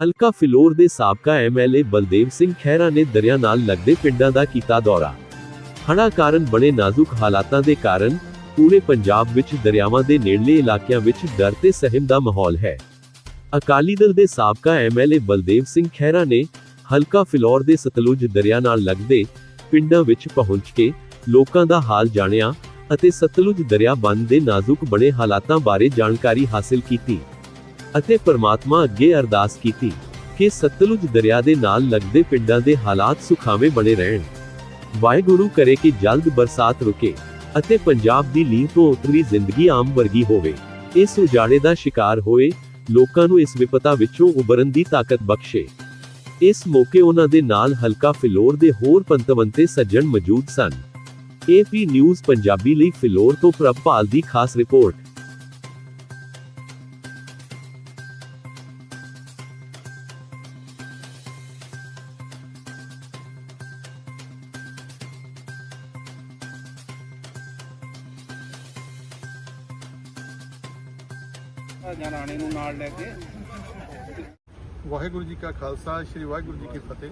ਹਲਕਾ ਫਿਲੌਰ ਦੇ ਸਾਬਕਾ ਐਮਐਲਏ ਬਲਦੇਵ ਸਿੰਘ ਖਹਿਰਾ ਨੇ ਦਰਿਆ ਨਾਲ ਲੱਗਦੇ ਪਿੰਡਾਂ ਦਾ ਕੀਤਾ ਦੌਰਾ। ਹੜ੍ਹਾਂ ਕਾਰਨ ਬਣੇ ਨਾਜ਼ੁਕ ਹਾਲਾਤਾਂ ਦੇ ਕਾਰਨ ਪੂਰੇ ਪੰਜਾਬ ਵਿੱਚ ਦਰਿਆਵਾਂ ਦੇ ਨੇੜਲੇ ਇਲਾਕਿਆਂ ਵਿੱਚ ਡਰ ਤੇ ਸਹਿਮ ਦਾ ਮਾਹੌਲ ਹੈ। ਅਕਾਲੀ ਦਲ ਦੇ ਸਾਬਕਾ ਐਮਐਲਏ ਬਲਦੇਵ ਸਿੰਘ ਖਹਿਰਾ ਨੇ ਹਲਕਾ ਫਿਲੌਰ ਦੇ ਸਤਲੁਜ ਦਰਿਆ ਨਾਲ ਲੱਗਦੇ ਪਿੰਡਾਂ ਵਿੱਚ ਪਹੁੰਚ ਕੇ ਲੋਕਾਂ ਦਾ ਹਾਲ ਜਾਣਿਆ ਅਤੇ ਸਤਲੁਜ ਦਰਿਆ ਬੰਦ ਦੇ ਨਾਜ਼ੁਕ ਬਣੇ ਹਾਲਾਤਾਂ ਬਾਰੇ ਜਾਣਕਾਰੀ ਹਾਸਲ ਕੀਤੀ। ਅਤੇ ਪਰਮਾਤਮਾ ਅੱਗੇ ਅਰਦਾਸ ਕੀਤੀ ਕਿ ਸਤਲੁਜ ਦਰਿਆ ਦੇ ਨਾਲ ਲੱਗਦੇ ਪਿੰਡਾਂ ਦੇ ਹਾਲਾਤ ਸੁਖਾਵੇਂ ਬਣੇ ਰਹਿਣ। ਵਾਹਿਗੁਰੂ ਕਰੇ ਕਿ ਜਲਦ ਬਰਸਾਤ ਰੁਕੇ ਅਤੇ ਪੰਜਾਬ ਦੀ ਲੀਹ ਤੋਂ ਉਤਰੀ ਜ਼ਿੰਦਗੀ ਆਮ ਵਰਗੀ ਹੋਵੇ। ਇਸ ਉਜਾੜੇ ਦਾ ਸ਼ਿਕਾਰ ਹੋਏ ਲੋਕਾਂ ਨੂੰ ਇਸ ਵਿਪਤਾ ਵਿੱਚੋਂ ਉਬਰਨ ਦੀ ਤਾਕਤ ਬਖਸ਼ੇ। ਇਸ ਮੌਕੇ ਉਹਨਾਂ ਦੇ ਨਾਲ ਹਲਕਾ ਫਿਲੌਰ ਦੇ ਹੋਰ ਪੰਤਵੰਤੇ ਸੱਜਣ ਮੌਜੂਦ ਸਨ। ਏਪੀ ਨਿਊਜ਼ ਪੰਜਾਬੀ ਲਈ ਫਿਲੌਰ ਤੋਂ ਪ੍ਰਭਪਾਲ ਦੀ ਖਾਸ ਰਿਪੋਰਟ। ਜਨਾਨੇ ਨੂੰ ਨਾਲ ਲੈ ਕੇ। ਵਾਹਿਗੁਰੂ ਜੀ ਕਾ ਖਾਲਸਾ, ਸ੍ਰੀ ਵਾਹਿਗੁਰੂ ਜੀ ਕੀ ਫਤਿਹ।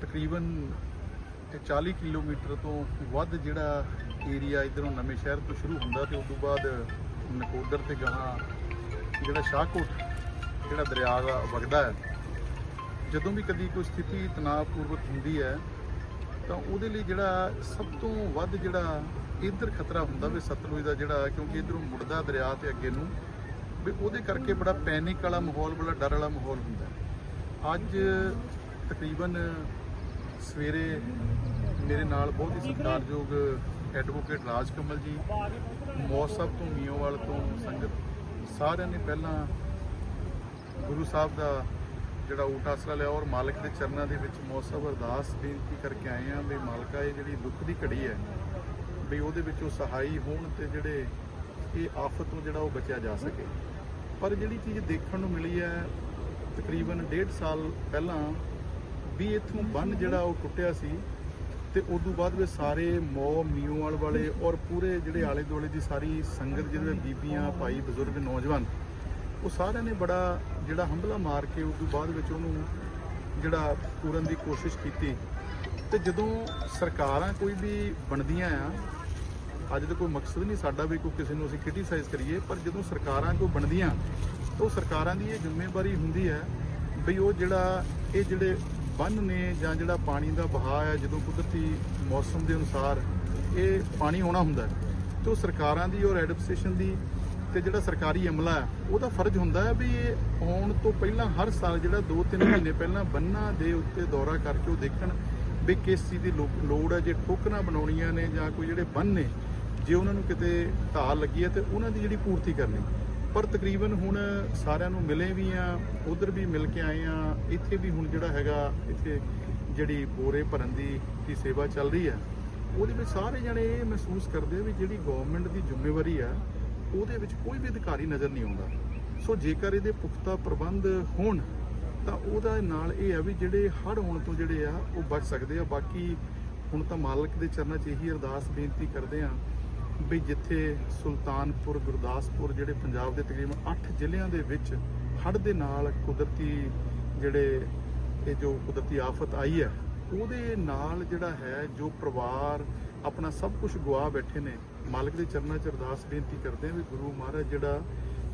ਤਕਰੀਬਨ ਇਹ 40 ਕਿਲੋਮੀਟਰ ਤੋਂ ਵੱਧ ਜਿਹੜਾ ਏਰੀਆ ਇਧਰੋਂ ਨਵੇਂ ਸ਼ਹਿਰ ਤੋਂ ਸ਼ੁਰੂ ਹੁੰਦਾ ਤੇ ਉਸ ਤੋਂ ਬਾਅਦ ਨਕੋਦਰ ਤੇ ਗਾਹਾਂ, ਜਿਹੜਾ ਸ਼ਾਹਕੋਟ, ਜਿਹੜਾ ਦਰਿਆ ਵਗਦਾ ਹੈ। ਜਦੋਂ ਵੀ ਕਦੀ ਕੋਈ ਸਥਿਤੀ ਤਣਾਅਪੂਰਵਕ ਹੁੰਦੀ ਹੈ ਤਾਂ ਉਹਦੇ ਲਈ ਜਿਹੜਾ ਸਭ ਤੋਂ ਵੱਧ ਜਿਹੜਾ ਇੱਧਰ ਖਤਰਾ ਹੁੰਦਾ ਵੀ ਸਤਲੁਜ ਦਾ ਜਿਹੜਾ, ਕਿਉਂਕਿ ਇਧਰੋਂ ਮੁੜਦਾ ਦਰਿਆ ਤੇ ਅੱਗੇ ਨੂੰ, ਵੀ ਉਹਦੇ ਕਰਕੇ ਬੜਾ ਪੈਨਿਕ ਵਾਲਾ ਮਾਹੌਲ, ਬੜਾ ਡਰ ਵਾਲਾ ਮਾਹੌਲ ਹੁੰਦਾ। ਅੱਜ ਤਕਰੀਬਨ ਸਵੇਰੇ ਮੇਰੇ ਨਾਲ ਬਹੁਤ ਹੀ ਸਤਿਕਾਰਯੋਗ ਐਡਵੋਕੇਟ ਰਾਜ ਕਮਲ ਜੀ ਮੌਸਬ ਤੋਂ ਮੀਓਵਾਲ ਤੋਂ ਸੰਗਤ, ਸਾਰਿਆਂ ਨੇ ਪਹਿਲਾਂ ਗੁਰੂ ਸਾਹਿਬ ਦਾ ਜਿਹੜਾ ਊਟ ਆਸਰਾ ਲਿਆ ਔਰ ਮਾਲਕ ਦੇ ਚਰਨਾਂ ਦੇ ਵਿੱਚ ਮੌਸਬ ਅਰਦਾਸ ਬੇਨਤੀ ਕਰਕੇ ਆਏ ਆ ਵੀ ਮਾਲਕਾ ਇਹ ਜਿਹੜੀ ਦੁੱਖ ਦੀ ਘੜੀ ਹੈ, ਵੀ ਉਹਦੇ ਵਿੱਚੋਂ ਸਹਾਈ ਹੋਣ ਤੇ ਜਿਹੜੇ ਇਹ ਆਫਤ ਨੂੰ ਜਿਹੜਾ ਉਹ ਬਚਿਆ ਜਾ ਸਕੇ। ਪਰ ਜਿਹੜੀ ਚੀਜ਼ ਦੇਖਣ ਨੂੰ ਮਿਲੀ ਹੈ, ਤਕਰੀਬਨ 1.5 ਸਾਲ ਪਹਿਲਾਂ ਵੀ ਇੱਥੋਂ ਬੰਨ ਜਿਹੜਾ ਉਹ ਟੁੱਟਿਆ ਸੀ ਤੇ ਉਸ ਤੋਂ ਬਾਅਦ ਵਿੱਚ ਸਾਰੇ ਮੋ ਮੀਓਵਾਲ ਵਾਲੇ ਔਰ ਪੂਰੇ ਜਿਹੜੇ ਆਲੇ ਦੁਆਲੇ ਦੀ ਸਾਰੀ ਸੰਗਤ, ਜਿਹਦੇ ਬੀਬੀਆਂ ਭਾਈ ਬਜ਼ੁਰਗ, ਨੌਜਵਾਨ, ਉਹ ਸਾਰਿਆਂ ਨੇ ਬੜਾ ਜਿਹੜਾ ਹੰਭਲਾ ਮਾਰ ਕੇ ਉਸ ਤੋਂ ਬਾਅਦ ਵਿੱਚ ਉਹਨੂੰ ਜਿਹੜਾ ਪੂਰਨ ਦੀ ਕੋਸ਼ਿਸ਼ ਕੀਤੀ। ਤੇ ਜਦੋਂ ਸਰਕਾਰਾਂ ਕੋਈ ਵੀ ਬਣਦੀਆਂ ਆ, ਅੱਜ ਤਾਂ ਕੋਈ ਮਕਸਦ ਨਹੀਂ ਸਾਡਾ ਵੀ ਕੋਈ ਕਿਸੇ ਨੂੰ ਅਸੀਂ ਕ੍ਰਿਟੀਸਾਈਜ਼ ਕਰੀਏ, ਪਰ ਜਦੋਂ ਸਰਕਾਰਾਂ ਕੋਈ ਬਣਦੀਆਂ, ਤਾਂ ਉਹ ਸਰਕਾਰਾਂ ਦੀ ਇਹ ਜ਼ਿੰਮੇਵਾਰੀ ਹੁੰਦੀ ਹੈ ਵੀ ਉਹ ਜਿਹੜਾ, ਇਹ ਜਿਹੜੇ ਬੰਨ ਨੇ ਜਾਂ ਜਿਹੜਾ ਪਾਣੀ ਦਾ ਵਹਾਅ ਹੈ, ਜਦੋਂ ਕੁਦਰਤੀ ਮੌਸਮ ਦੇ ਅਨੁਸਾਰ ਇਹ ਪਾਣੀ ਆਉਣਾ ਹੁੰਦਾ ਹੈ, ਤੇ ਉਹ ਸਰਕਾਰਾਂ ਦੀ ਔਰ ਐਡਮਿਨਿਸਟ੍ਰੇਸ਼ਨ ਦੀ ਤੇ ਜਿਹੜਾ ਸਰਕਾਰੀ ਅਮਲਾ ਹੈ, ਉਹਦਾ ਫਰਜ਼ ਹੁੰਦਾ ਹੈ ਵੀ ਇਹ ਆਉਣ ਤੋਂ ਪਹਿਲਾਂ ਹਰ ਸਾਲ ਜਿਹੜਾ 2-3 ਮਹੀਨੇ ਪਹਿਲਾਂ ਬੰਨਾਂ ਦੇ ਉੱਤੇ ਦੌਰਾ ਕਰਕੇ ਉਹ ਦੇਖਣ ਵੀ ਕਿਸ ਚੀਜ਼ ਦੀ ਲੋ- ਲੋੜ ਹੈ। ਜੇ ਠੋਕਰਾਂ ਬਣਾਉਣੀਆਂ ਨੇ ਜਾਂ ਕੋਈ ਜਿਹੜੇ ਬੰਨ ਨੇ, ਜੇ ਉਹਨਾਂ ਨੂੰ ਕਿਤੇ ਢਾਲ ਲੱਗੀ ਹੈ ਤੇ ਉਹਨਾਂ ਦੀ ਜਿਹੜੀ ਪੂਰਤੀ ਕਰਨੀ। ਪਰ ਤਕਰੀਬਨ ਹੁਣ ਸਾਰਿਆਂ ਨੂੰ ਮਿਲੇ ਵੀ ਆ, ਉਧਰ ਵੀ ਮਿਲ ਕੇ ਆਏ ਆ, ਇੱਥੇ ਵੀ ਹੁਣ ਜਿਹੜਾ ਹੈਗਾ, ਇੱਥੇ ਜਿਹੜੀ ਬੋਰੇ ਭਰਨ ਦੀ ਦੀ ਸੇਵਾ ਚੱਲ ਰਹੀ ਹੈ, ਉਹਦੇ ਵਿੱਚ ਸਾਰੇ ਜਣੇ ਇਹ ਮਹਿਸੂਸ ਕਰਦੇ ਆ ਵੀ ਜਿਹੜੀ ਗਵਰਨਮੈਂਟ ਦੀ ਜ਼ਿੰਮੇਵਾਰੀ ਆ ਉਹਦੇ ਵਿੱਚ ਕੋਈ ਵੀ ਅਧਿਕਾਰੀ ਨਜ਼ਰ ਨਹੀਂ ਆਉਂਦਾ। ਸੋ ਜੇਕਰ ਇਹਦੇ ਪੁਖਤਾ ਪ੍ਰਬੰਧ ਹੋਣ, ਤਾਂ ਉਹਦਾ ਨਾਲ ਇਹ ਆ ਵੀ ਜਿਹੜੇ ਹੜ੍ਹ ਹੋਣ ਤੋਂ ਜਿਹੜੇ ਆ, ਉਹ ਬਚ ਸਕਦੇ ਆ। ਬਾਕੀ ਹੁਣ ਤਾਂ ਮਾਲਕ ਦੇ ਚਰਨਾਂ 'ਚ ਇਹੀ ਅਰਦਾਸ, ਬੇਨਤੀ ਕਰਦੇ ਆ ਵੀ ਜਿੱਥੇ ਸੁਲਤਾਨਪੁਰ, ਗੁਰਦਾਸਪੁਰ ਜਿਹੜੇ ਪੰਜਾਬ ਦੇ ਤਕਰੀਬਨ 8 ਜ਼ਿਲ੍ਹਿਆਂ ਦੇ ਵਿੱਚ ਹੜ੍ਹ ਦੇ ਨਾਲ ਕੁਦਰਤੀ ਜਿਹੜੇ ਇਹ ਜੋ ਕੁਦਰਤੀ ਆਫਤ ਆਈ ਹੈ ਉਹਦੇ ਨਾਲ ਜਿਹੜਾ ਹੈ ਜੋ ਪਰਿਵਾਰ ਆਪਣਾ ਸਭ ਕੁਝ ਗਵਾ ਬੈਠੇ ਨੇ ਮਾਲਕ ਦੇ ਚਰਨਾਂ 'ਚ ਅਰਦਾਸ ਬੇਨਤੀ ਕਰਦੇ ਹਾਂ ਵੀ ਗੁਰੂ ਮਹਾਰਾਜ ਜਿਹੜਾ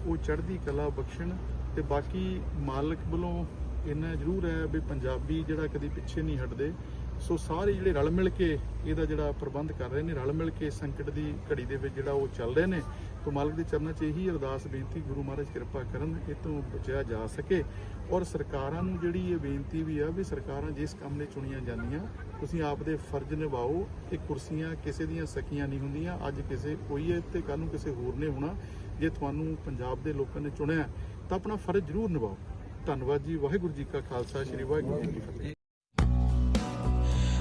ਉਹ ਚੜ੍ਹਦੀ ਕਲਾ ਬਖਸ਼ਣ ਤੇ ਬਾਕੀ ਮਾਲਕ ਵੱਲੋਂ ਇੰਨਾ ਜ਼ਰੂਰ ਹੈ ਵੀ ਪੰਜਾਬੀ ਜਿਹੜਾ ਕਦੀ ਪਿੱਛੇ ਨਹੀਂ ਹਟਦੇ। ਸੋ ਸਾਰੇ ਜਿਹੜੇ ਰਲ ਮਿਲ ਕੇ ਇਹਦਾ ਜਿਹੜਾ ਪ੍ਰਬੰਧ ਕਰ ਰਹੇ ਨੇ, ਰਲ ਮਿਲ ਕੇ ਸੰਕਟ ਦੀ ਘੜੀ ਦੇ ਵਿੱਚ ਜਿਹੜਾ ਉਹ ਚੱਲ ਰਹੇ ਨੇ ਤੋਂ ਮਾਲਕ ਦੇ ਚਰਨਾਂ 'ਚ ਇਹੀ ਅਰਦਾਸ, ਬੇਨਤੀ, ਗੁਰੂ ਮਹਾਰਾਜ ਕਿਰਪਾ ਕਰਨ ਇਹ ਤੋਂ ਬਚਿਆ ਜਾ ਸਕੇ। ਔਰ ਸਰਕਾਰਾਂ ਨੂੰ ਜਿਹੜੀ ਇਹ ਬੇਨਤੀ ਵੀ ਆ ਵੀ ਸਰਕਾਰਾਂ ਜਿਸ ਕੰਮ ਲਈ ਚੁਣੀਆਂ ਜਾਂਦੀਆਂ, ਤੁਸੀਂ ਆਪ ਦੇ ਫਰਜ਼ ਨਿਭਾਓ ਇਹ ਕੁਰਸੀਆਂ ਕਿਸੇ ਦੀਆਂ ਸਕੀਆਂ ਨਹੀਂ ਹੁੰਦੀਆਂ। ਅੱਜ ਕਿਸੇ ਕੋਈ ਹੈ ਤੇ ਕੱਲ ਨੂੰ ਕਿਸੇ ਹੋਰ ਨੇ ਹੋਣਾ, ਜੇ ਤੁਹਾਨੂੰ ਪੰਜਾਬ ਦੇ ਲੋਕਾਂ ਨੇ ਚੁਣਿਆ, ਤਾਂ ਆਪਣਾ ਫਰਜ਼ ਜ਼ਰੂਰ ਨਿਭਾਓ। ਧੰਨਵਾਦ ਜੀ, ਵਾਹਿਗੁਰੂ ਜੀ ਕਾ ਖਾਲਸਾ, ਸ੍ਰੀ ਵਾਹਿਗੁਰੂ ਜੀ ਕੀ ਫਤਿਹ।